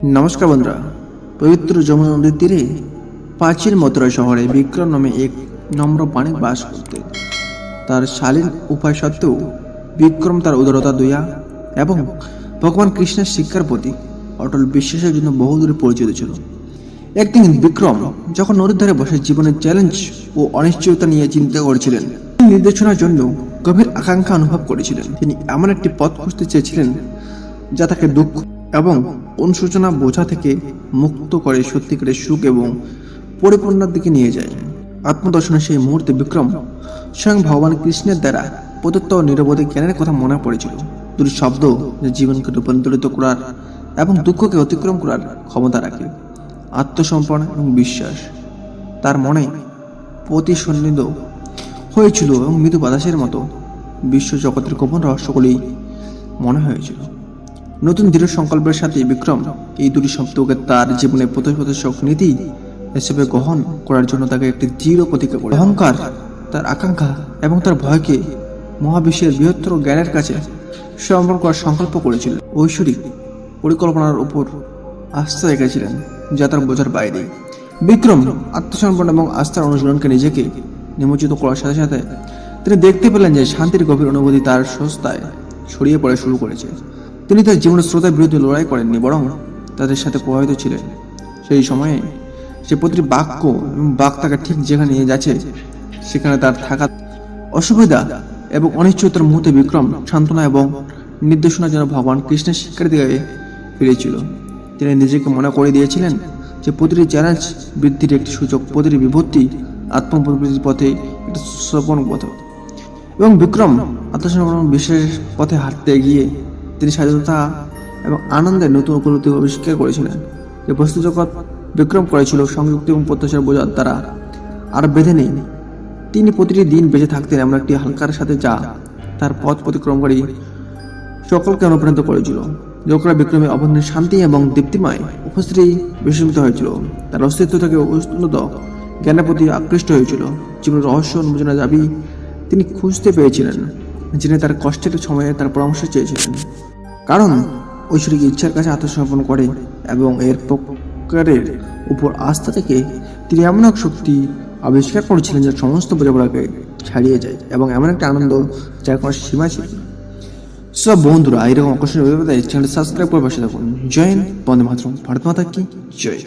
নমস্কার বন্ধুরা, পবিত্র যমুনা নদীর তীরে প্রাচীন মথুরা শহরে বিক্রম নামে এক নম্র বাণিক বাস করতেন তার শালীন উপায় সত্ত্বেও বিক্রম তার উদারতা, দয়া এবং ভগবান কৃষ্ণের শিক্ষার প্রতি অটল বিশ্বাসের জন্য বহুদূরে পরিচিত ছিল। একদিন বিক্রম যখন নদীর ধারে বসে জীবনের চ্যালেঞ্জ ও অনিশ্চয়তা নিয়ে চিন্তা করেছিলেন নির্দেশনার জন্য গভীর আকাঙ্ক্ষা অনুভব করেছিলেন। তিনি এমন একটি পথ খুঁজতে চেয়েছিলেন যা তাকে দুঃখ এবং অনুশোচনা বোঝা থেকে মুক্ত করে সত্যিকারের সুখ এবং পরিপূর্ণার দিকে নিয়ে যায়। আত্মদর্শনের সেই মুহূর্তে বিক্রম স্বয়ং ভগবান কৃষ্ণের দ্বারা প্রদত্ত নিরবধি জ্ঞানের কথা মনে পড়েছিল। দুটি শব্দ যা জীবনকে রূপান্তরিত করার এবং দুঃখকে অতিক্রম করার ক্ষমতা রাখে। আত্মসম্পন্ন এবং বিশ্বাস। তার মনে প্রতিসন্নিধ হয়েছিল এবং মৃদু বাতাসের মতো বিশ্ব জগতের গোপন রহস্যগুলি মনে হয়েছিল। নতুন দৃঢ় সংকল্পের সাথে বিক্রম এই দুটি শব্দকে তার জীবনে প্রতিশোধক নীতি হিসেবে গ্রহণ করার জন্য তাকে একটি দৃঢ় প্রতিজ্ঞা করে। অহংকার, তার আকাঙ্ক্ষা এবং তার ভয়কে মহাবিশ্বের বৃহত্তর জ্ঞানের কাছে সমর্পণ করার সংকল্প করেছিলেন ঐশ্বরিক পরিকল্পনার উপর আস্থা রেখেছিলেন, যা তার বোঝার বাইরে। বিক্রম আত্মসমর্পণ এবং আস্থার অনুশীলনকে নিজেকে নিমজ্জিত করার সাথে সাথে তিনি দেখতে পেলেন যে শান্তির গভীর অনুভূতি তার সস্তায় ছড়িয়ে পড়া শুরু করেছে। তিনি তার জীবনের শ্রোতার বিরুদ্ধে লড়াই করেননি, বরং তাদের সাথে প্রভাবিত ছিলেন। সেই সময়ে সে প্রতিটি বাক্য এবং বাক তাকে ঠিক যেখানে নিয়ে যাচ্ছে, সেখানে তার থাকা অসুবিধা এবং অনিশ্চয়তার মুহূর্তে বিক্রম সান্ত্বনা এবং নির্দেশনার জন্য ভগবান কৃষ্ণের শিক্ষার দিকে ফিরেছিল। তিনি নিজেকে মনে করে দিয়েছিলেন যে প্রতিটি চ্যালেঞ্জ বৃদ্ধির একটি সুযোগ, প্রতিটি বিভক্তি আত্মপ্রবৃত্তির পথে একটি সপন পথ। এবং বিক্রম আত্মসমর্পণ বিশেষ পথে হাঁটতে গিয়ে তিনি স্বাধীনতা এবং আনন্দের নতুন উপলব্ধি আবিষ্কার করেছিলেন। যে বস্তু জগৎ বিক্রম করেছিল, সংযুক্ত এবং প্রত্যাশার বোঝার দ্বারা আর বেঁধে নেই। তিনি প্রতিটি দিন বেঁচে থাকতেন এমন একটি হালকার সাথে যা তার পথ অতিক্রমকারী সকলকে অনুপ্রাণিত করেছিল। লোকরা বিক্রমে অবন্ধের শান্তি এবং দীপ্তিময় উপস্থিতি বিস্মিত হয়েছিল। তার অস্তিত্ব থেকে উন্নত জ্ঞানের প্রতি আকৃষ্ট হয়েছিল। জীবনের রহস্য উন্মোচনা দাবি তিনি খুঁজতে পেয়েছিলেন যিনি তার কষ্টের সময়ে তার পরামর্শ চেয়েছিলেন। কারণ ঐশ্বরিক ইচ্ছার কাছে আত্মসমর্পণ করে এবং এর প্রকারের উপর আস্থা থেকে তিনি এমন এক শক্তি আবিষ্কার করেছিলেন যা সমস্ত বোঝাপড়াকে ছাড়িয়ে যায় এবং এমন একটা আনন্দ যার কোনো সীমা ছিল সব বন্ধুরা, এরকম আকর্ষণীয় চ্যানেল সাবস্ক্রাইব করে বসে থাকুন। জয়েন বন্দে মাতরম, ভারত মাতা কি জয়।